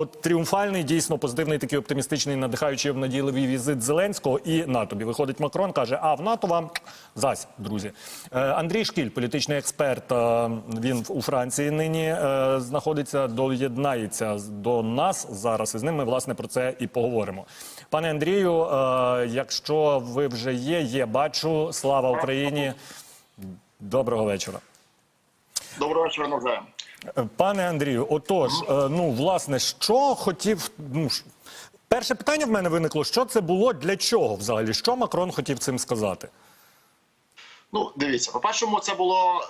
От тріумфальний, дійсно позитивний, такий оптимістичний, надихаючий, обнадійливий візит Зеленського і НАТО. Виходить Макрон, каже: А в НАТО вам зась, друзі. Е, Андрій Шкіль, політичний експерт. е, Він у Франції нині е, знаходиться, доєднається до нас зараз. І з ним ми власне про це і поговоримо. Пане Андрію, е, якщо ви вже є, є, бачу. Слава Україні. Доброго вечора. Доброго вечора, навзаєм. Е, Пане Андрію, отож, е, ну власне, що хотів. Ну перше питання в мене виникло: що це було для чого взагалі? Що Макрон хотів цим сказати? Ну, дивіться, по-першому, це було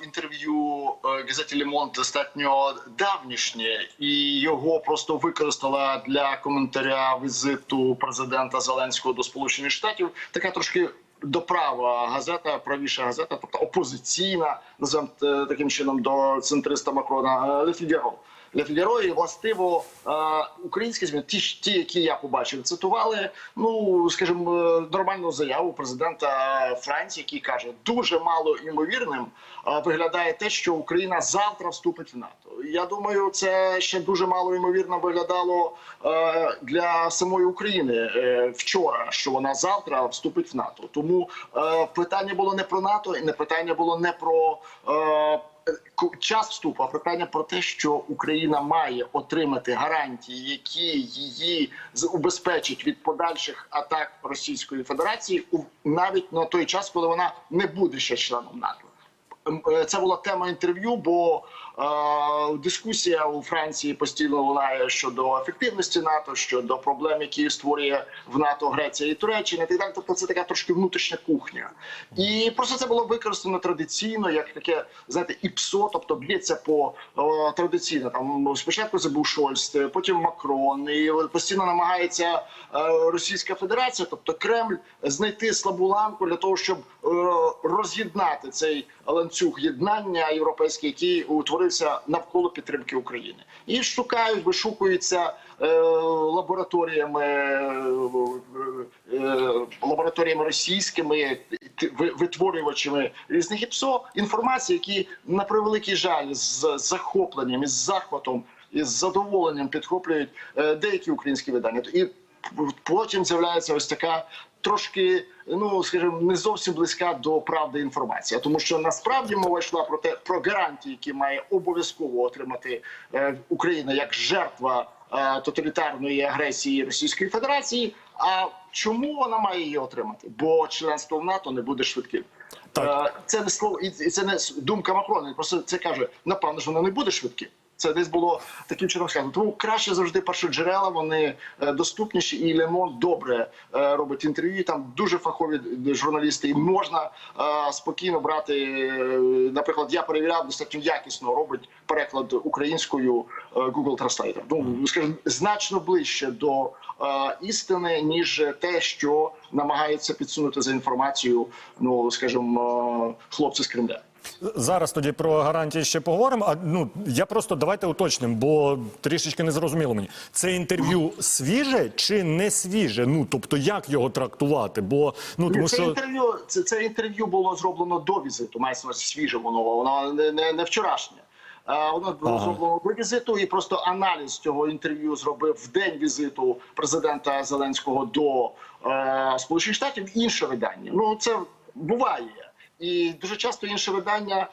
е, інтерв'ю е, газеті Лемонт достатньо давнішнє, і його просто використала для коментаря візиту президента Зеленського до Сполучених Штатів. Така трошки доправа газета, правіша газета, тобто опозиційна, називаємо е, таким чином до центриста Макрона Ле І властиво е, українські змі, ті, ті, які я побачив, цитували. Ну скажімо, е, нормальну заяву президента Франції, який каже, дуже мало імовірним е, виглядає те, що Україна завтра вступить в НАТО. Я думаю, це ще дуже мало ймовірно виглядало для самої України вчора, що вона завтра вступить в НАТО. Тому питання було не про НАТО, і не питання було не про. Час вступу, а питання про те, що Україна має отримати гарантії, які її убезпечать від подальших атак Російської Федерації навіть на той час, коли вона не буде ще членом НАТО. Е, Це була тема інтерв'ю, бо дискусія у Франції постійно лунає щодо ефективності НАТО, щодо проблем, які створює в НАТО Греція і Туреччина. Так далі. Тобто це така трошки внутрішня кухня, і просто це було використано традиційно, як таке знаєте, іпсо, тобто б'ється по е, традиційно. Там спочатку це був Шольц, потім Макрон, і постійно намагається е, Російська Федерація, тобто Кремль, знайти слабу ланку для того, щоб е, роз'єднати цей ланцюг єднання європейський, який утворився навколо підтримки України, і шукають, вишукуються е, лабораторіями, е, е, лабораторіями російськими витворювачами різних ІПСО інформації, які на превеликий жаль з захопленням із захватом із задоволенням підхоплюють е, деякі українські видання. І потім з'являється ось така трошки, ну скажімо, не зовсім близька до правди інформація, тому що насправді мова йшла про те про гарантії, які має обов'язково отримати е, Україна як жертва е, тоталітарної агресії Російської Федерації. А чому вона має її отримати? Бо членство в НАТО не буде швидким. Так. Е, Це не слово, і це не думка Макрона. Він просто це каже: напевно, ж воно не буде швидким. Це десь було таким чином сказано. Тому краще завжди першоджерела, вони е, доступніші, і Лемон добре е, робить інтерв'ю. Там дуже фахові журналісти, і можна е, спокійно брати. е, Наприклад, я перевіряв достатньо якісно робить переклад українською е, Google Translator. Ну скажімо, значно ближче до е, істини, ніж те, що намагається підсунути за інформацією. Ну скажімо, е, хлопці з Кремля. Зараз тоді про гарантії ще поговоримо. А ну я просто давайте уточнимо, бо трішечки не зрозуміло мені. Це інтерв'ю свіже чи не свіже? Ну тобто, як його трактувати? Бо ну тому це що інтерв'ю це, це інтерв'ю було зроблено до візиту. Мається свіже воно воно не, не, не вчорашнє. Е, Воно було Ага. зроблено до візиту, і просто аналіз цього інтерв'ю зробив в день візиту президента Зеленського до е, Сполучених Штатів інше видання. Ну це буває. І дуже часто інше видання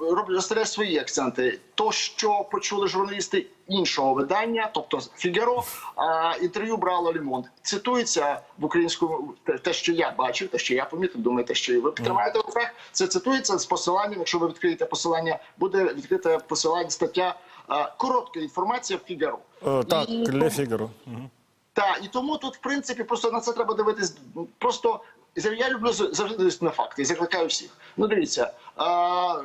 роблять розставляє свої акценти. То, що почули журналісти іншого видання, тобто Фігаро, е, інтерв'ю брало Лімон. Цитується в українському те, що я бачив, те, що я помітив, думаю, те, що і ви підтримаєте в руках. Це цитується з посиланням. Якщо ви відкриєте посилання, буде відкрите посилання стаття коротка інформація в Фігаро. е, так, Фігаро. Мгм. так, і тому тут, в принципі, просто на це треба дивитись. Просто я люблю завжди дивитися на факти і закликаю всіх. Ну, дивіться, а,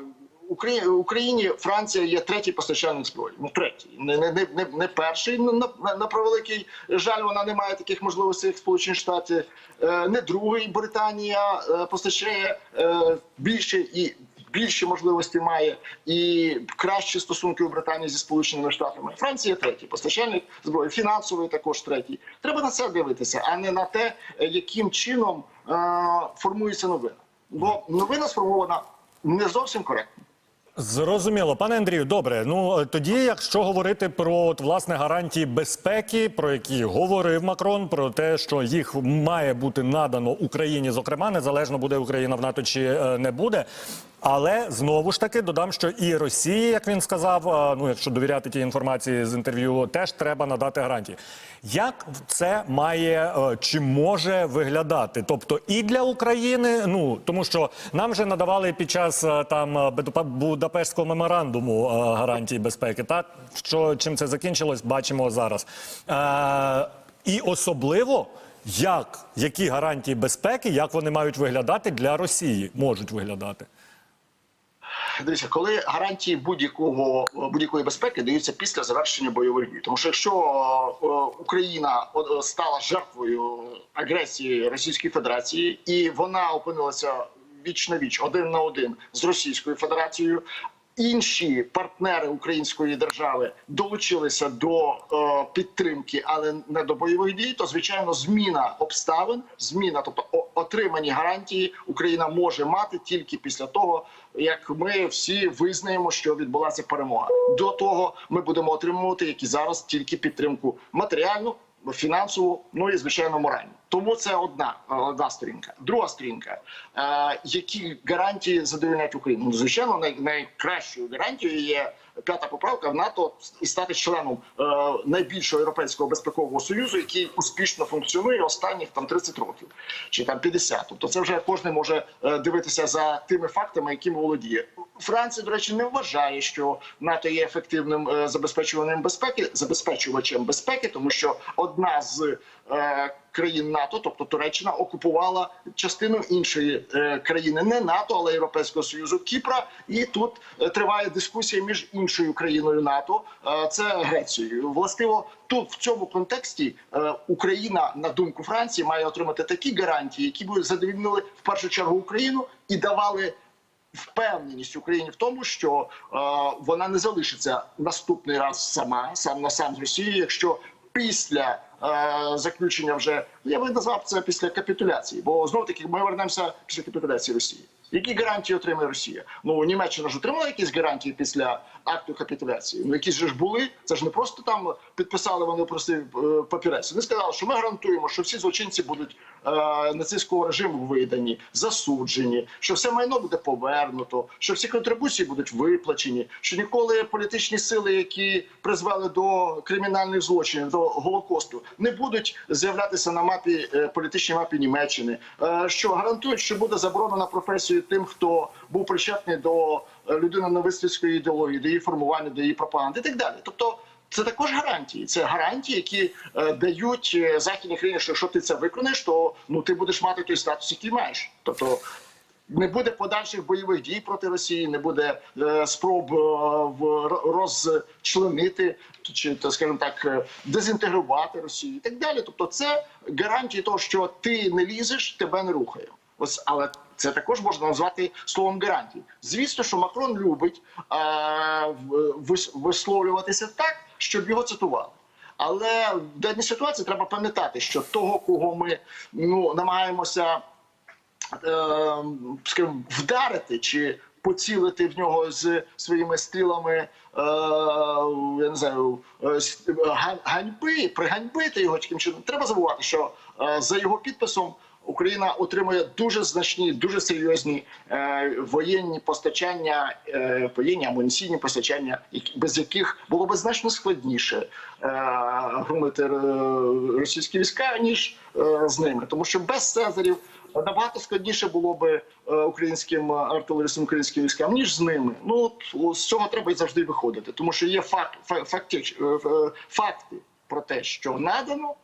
Украї- Україні Франція є третій постачальник зброї. Ну, третій, не, не, не, не, перший. На, на, на превеликий жаль, вона не має таких можливостей, як Сполучені Штати. Е, не другий Британія е, постачає е, більше і більші можливості має і кращі стосунки у Британії зі Сполученими Штатами. Франція третій постачальник зброї, фінансовий також третій. Треба на це дивитися, а не на те, яким чином е, формується новина. Бо новина сформована не зовсім коректно. Зрозуміло, пане Андрію, добре. Ну е, тоді, якщо говорити про от, власне гарантії безпеки, про які говорив Макрон, про те, що їх має бути надано Україні, зокрема, незалежно буде Україна в НАТО чи е, не буде. Але знову ж таки додам, що і Росії, як він сказав, ну якщо довіряти тій інформації з інтерв'ю, теж треба надати гарантії. Як це має е, чи може виглядати? Тобто і для України, ну тому що нам вже надавали під час е, там е, Будапештського меморандуму гарантії безпеки. Так що чим це закінчилось, бачимо зараз. І особливо. Як які гарантії безпеки, як вони мають виглядати для Росії, можуть виглядати? Дивіться, коли гарантії будь-якого будь-якої безпеки даються після завершення бойових дій. Тому що якщо е, Україна е, стала жертвою агресії Російської Федерації і вона опинилася віч на віч один на один з Російською Федерацією. Інші партнери української держави долучилися до е, підтримки, але не до бойових дій. То звичайно, зміна обставин, зміна, тобто отримані гарантії, Україна може мати тільки після того, як ми всі визнаємо, що відбулася перемога. До того ми будемо отримувати, як і зараз, тільки підтримку матеріальну, фінансову, ну і звичайно моральну. Тому це одна одна сторінка. Друга сторінка. Е, які гарантії задовольняють Україну? Ну, звичайно, най, найкращою гарантією є п'ята поправка в НАТО і стати членом е, найбільшого європейського безпекового союзу, який успішно функціонує останніх там 30 років чи там 50. Тобто, це вже кожен може е, дивитися за тими фактами, якими володіє. Франція, до речі, не вважає, що НАТО є ефективним е, забезпечуванням безпеки, забезпечувачем безпеки, тому що одна з е, країн НАТО, тобто Туреччина, окупувала частину іншої е, країни, не НАТО, але Європейського союзу Кіпра. І тут е, триває дискусія між іншою країною НАТО, е, це Грецією. Властиво, тут в цьому контексті Україна, на думку Франції, має отримати такі гарантії, які б задовільнили в першу чергу Україну і давали впевненість Україні в тому, що е, вона не залишиться наступний раз сама сам на сам з Росією, якщо після заключення вже я би назвав це після капітуляції, бо знов таки ми вернемося після капітуляції Росії. Які гарантії отримає Росія? Ну Німеччина ж отримала якісь гарантії після акту капітуляції. Ну якісь ж були. Це ж не просто там підписали вони простий е, папірець. Вони сказали, що ми гарантуємо, що всі злочинці будуть е, нацистського режиму видані, засуджені, що все майно буде повернуто, що всі контрибуції будуть виплачені, що ніколи політичні сили, які призвели до кримінальних злочинів, до голокосту, не будуть з'являтися на мапі е, політичній мапі Німеччини, е, що гарантують, що буде заборонена професію тим, хто був причетний до е, людино-нависницької ідеології, до її формування, до її пропаганди і так далі. Тобто. Це також гарантії. Це гарантії, які е, дають західні країни, що якщо ти це виконаєш, то ну ти будеш мати той статус, який маєш. Тобто не буде подальших бойових дій проти Росії, не буде е, спроб е, розчленити чи скажімо так, е, дезінтегрувати Росію і так далі. Тобто, це гарантії того, що ти не лізеш, тебе не рухає. Ось, але це також можна назвати словом гарантії. Звісно, що Макрон любить е, висловлюватися так, щоб його цитували. Але в даній ситуації треба пам'ятати, що того, кого ми ну намагаємося скажімо, вдарити чи поцілити в нього з своїми стрілами, е, я не знаю, е, ганьби, приганьбити його таким чином. Треба забувати, що е, за його підписом. Україна отримує дуже значні, дуже серйозні воєнні постачання, воєнні амуніційні постачання, без яких було б значно складніше е, російські війська ніж з ними, тому що без Цезарів набагато складніше було би е, українським артилеристам, українським військам ніж з ними. Ну от, з цього треба завжди виходити, тому що є факт, фа- факти, е, е, факти про те, що надано.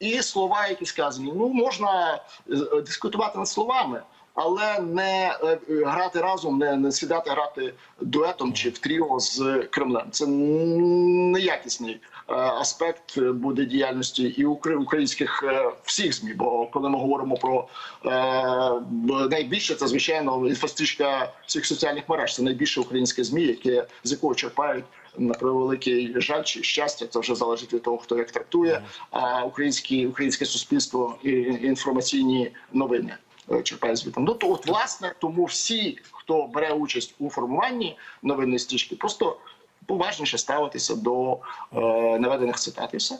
І слова, які сказані, ну можна е, дискутувати над словами, але не е, грати разом, не, не сідати грати дуетом чи в тріо з Кремлем. Це неякісний е, аспект буде діяльності і укр- українських е, всіх змі. Бо коли ми говоримо про найбільше, це звичайно інфостичка всіх соціальних мереж. Це найбільше українське змі, яке з якого черпають на превеликий жаль чи щастя. Це вже залежить від того, хто як трактує а українське українське суспільство і інформаційні новини. Е, черпає звідти. Ну то от власне тому всі, хто бере участь у формуванні новинної стіжки, просто поважніше ставитися до е, наведених цитат і все.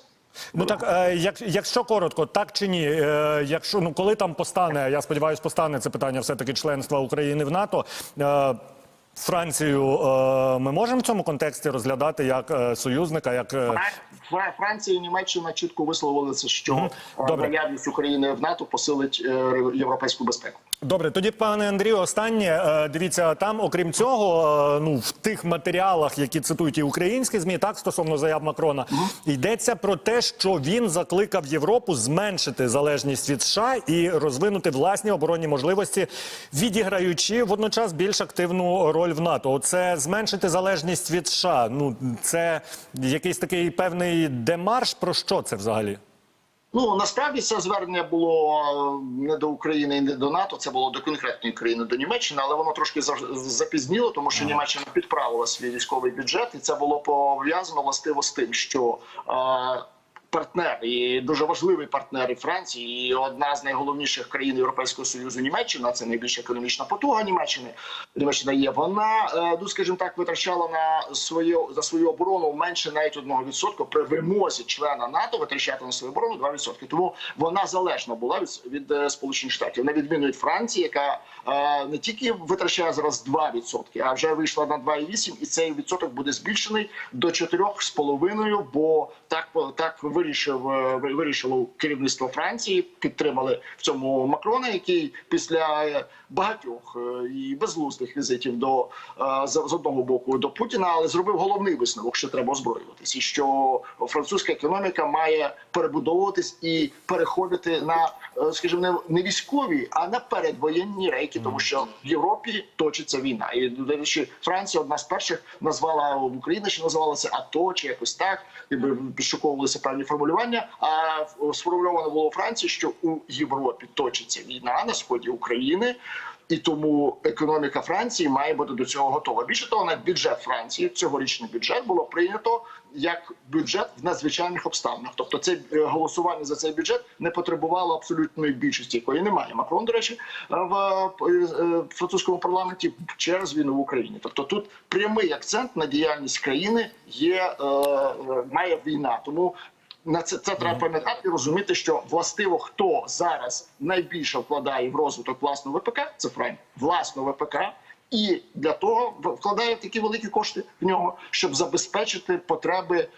Ну так, е, як, якщо коротко, так чи ні? Е, якщо ну коли там постане, я сподіваюся, постане це питання все-таки членства України в НАТО. Францію е, ми можемо в цьому контексті розглядати як е, союзника, як е, Франція і Німеччина чітко висловилися, що наявність України в НАТО посилить європейську безпеку. Добре, тоді, пане Андрію, останнє. Е, Дивіться, там, окрім цього, е, ну в тих матеріалах, які цитують і українські змі, так стосовно заяв Макрона, йдеться про те, що він закликав Європу зменшити залежність від США і розвинути власні оборонні можливості, відіграючи водночас більш активну роль в НАТО. Оце зменшити залежність від США. Ну це якийсь такий певний демарш. Про що це взагалі? Ну насправді це звернення було е, не до України і не до НАТО. Це було до конкретної країни, до Німеччини, але воно трошки запізніло, тому що Німеччина підправила свій військовий бюджет, і це було пов'язано властиво з тим, що. е, Партнер і дуже важливий партнер і Франції, і одна з найголовніших країн Європейського союзу Німеччина. Це найбільша економічна потуга Німеччини. Німеччина є. Вона е, ну скажімо так, витрачала на свою за свою оборону менше навіть 1% при вимозі члена НАТО витрачати на свою оборону 2%. Тому вона залежна була від, від е, Сполучених Штатів, на відміну від Франції, яка е, не тільки витрачає зараз 2%, а вже вийшла на 2,8%, і цей відсоток буде збільшений до 4,5%, бо так так вирішив е, вирішило керівництво Франції. Підтримали в цьому Макрона, який після е, багатьох е, і безглуздих візитів до з одного боку до Путіна, але зробив головний висновок, що треба озброюватись, і що французька економіка має перебудовуватись і переходити на, скажімо, не- військові, а на передвоєнні рейки, тому що в Європі точиться війна. І до речі, Франція одна з перших назвала Україна, ще називалася АТО чи якось так, якби підшуковувалися певні формулювання. А сформульовано було у Франції, що у Європі точиться війна на сході України. І тому економіка Франції має бути до цього готова. Більше того, навіть бюджет Франції, цьогорічний бюджет було прийнято як бюджет в надзвичайних обставинах. Тобто, це е, голосування за цей бюджет не потребувало абсолютної більшості, якої немає. Макрон, до речі, е, в е, французькому парламенті через війну в Україні. Тобто, тут прямий акцент на діяльність країни є має війна. Тому на це, це треба пам'ятати і розуміти, що властиво хто зараз найбільше вкладає в розвиток власного ВПК, це Франк, власного ВПК, і для того вкладає такі великі кошти в нього, щоб забезпечити потреби е,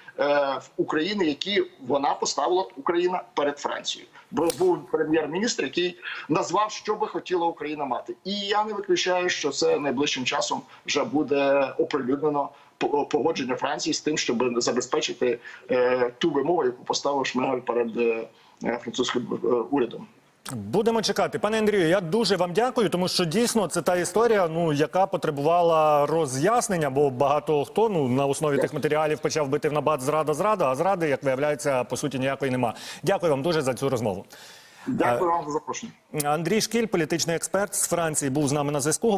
в України, які вона поставила Україна перед Францією. Бо був прем'єр-міністр, який назвав, що би хотіла Україна мати, і я не виключаю, що це найближчим часом вже буде оприлюднено погодження Франції з тим, щоб забезпечити е, ту вимогу, яку поставив Шмигаль перед е, французьким е, урядом. Будемо чекати, пане Андрію. Я дуже вам дякую, тому що дійсно це та історія, ну яка потребувала роз'яснення, бо багато хто ну на основі тих матеріалів почав бити в набат зрада, зрада, а зради, як виявляється, по суті ніякої нема. Дякую вам дуже за цю розмову. Дякую вам за запрошення. Андрій Шкіль, політичний експерт з Франції, був з нами на зв'язку.